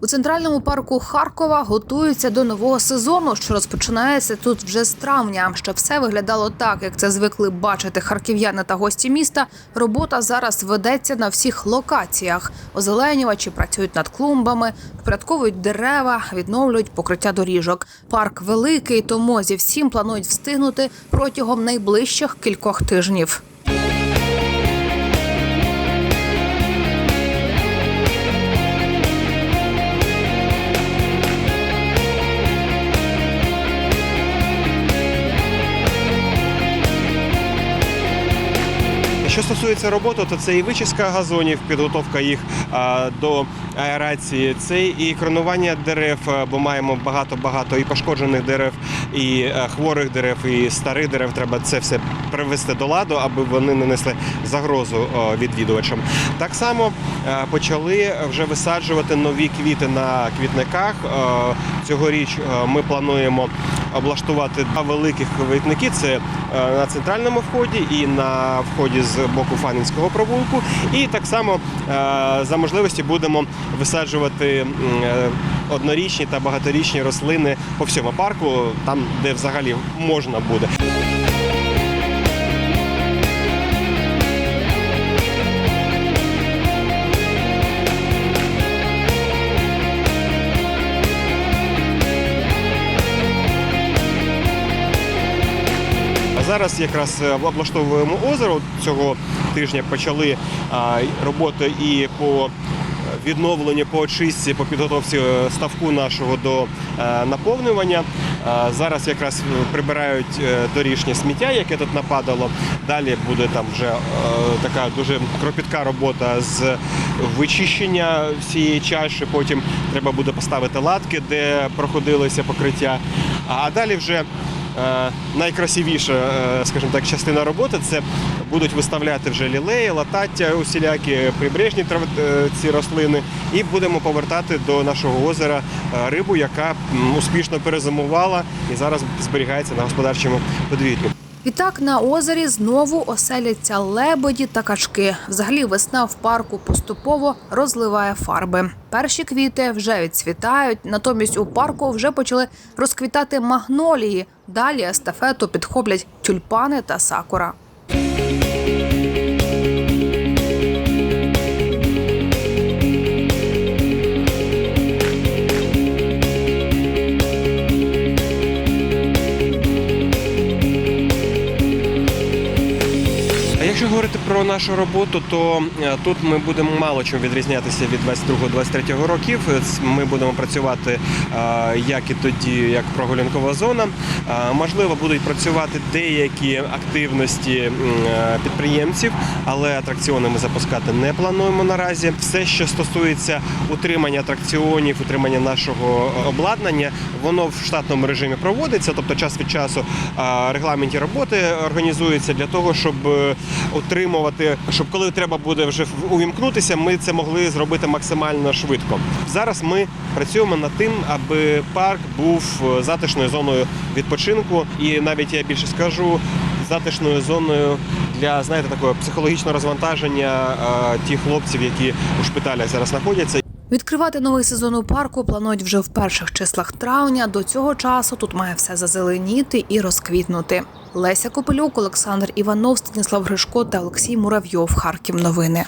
У центральному парку Харкова готуються до нового сезону, що розпочинається тут вже з травня. Щоб все виглядало так, як це звикли бачити харків'яни та гості міста. Робота зараз ведеться на всіх локаціях. Озеленювачі працюють над клумбами, впорядковують дерева, відновлюють покриття доріжок. Парк великий, тому зі всім планують встигнути протягом найближчих кількох тижнів. Що стосується роботи, то це і вичистка газонів, підготовка їх до аерації, це і кронування дерев, бо маємо багато-багато і пошкоджених дерев, і хворих дерев, і старих дерев. Треба це все привести до ладу, аби вони не несли загрозу відвідувачам. Так само почали вже висаджувати нові квіти на квітниках. Цьогоріч ми плануємо облаштувати два великих квітники. Це е, на центральному вході і на вході з боку Фанінського провулку. І так само е, за можливості будемо висаджувати е, однорічні та багаторічні рослини по всьому парку, там де взагалі можна буде. Зараз якраз е, облаштовуємо озеро. Цього тижня почали роботи і по відновленню, по очистці, по підготовці е, ставку нашого до е, наповнювання. Зараз якраз е, прибирають е, доріжнє сміття, яке тут нападало. Далі буде там вже е, така дуже кропітка робота з вичищення всієї чаші. Потім треба буде поставити латки, де проходилося покриття. А далі вже Е, найкрасивіша, е, скажімо так, частина роботи це будуть виставляти вже лілеї, латаття, усілякі прибережні е, ці рослини, і будемо повертати до нашого озера е, рибу, яка успішно перезимувала і зараз зберігається на господарчому подвір'ї. Відтак на озері знову оселяться лебеді та качки. Взагалі весна в парку поступово розливає фарби. Перші квіти вже відцвітають, натомість у парку вже почали розквітати магнолії. Далі естафету підхоплять тюльпани та сакура. Якщо говорити про нашу роботу, то е, тут ми будемо мало чим відрізнятися від 22-23 років. Ми будемо працювати е, як і тоді, як прогулянкова зона. Е, Можливо, будуть працювати деякі активності підприємців, але атракціони ми запускати не плануємо наразі. Все, що стосується утримання атракціонів, утримання нашого обладнання, воно в штатному режимі проводиться, тобто час від часу регламенті роботи організуються для того, щоб утримувати, щоб коли треба буде вже увімкнутися, ми це могли зробити максимально швидко. Зараз ми працюємо над тим, аби парк був е, затишною зоною відпочинку, і навіть я більше скажу. Затишною зоною для знаєте такого психологічного розвантаження е, тих хлопців, які у шпиталях зараз знаходяться. Відкривати новий сезон у парку планують вже в перших числах травня. До цього часу тут має все зазеленіти і розквітнути. Леся Копелюк, Олександр Іванов, Станіслав Гришко та Олексій Муравйов. Харків. Новини.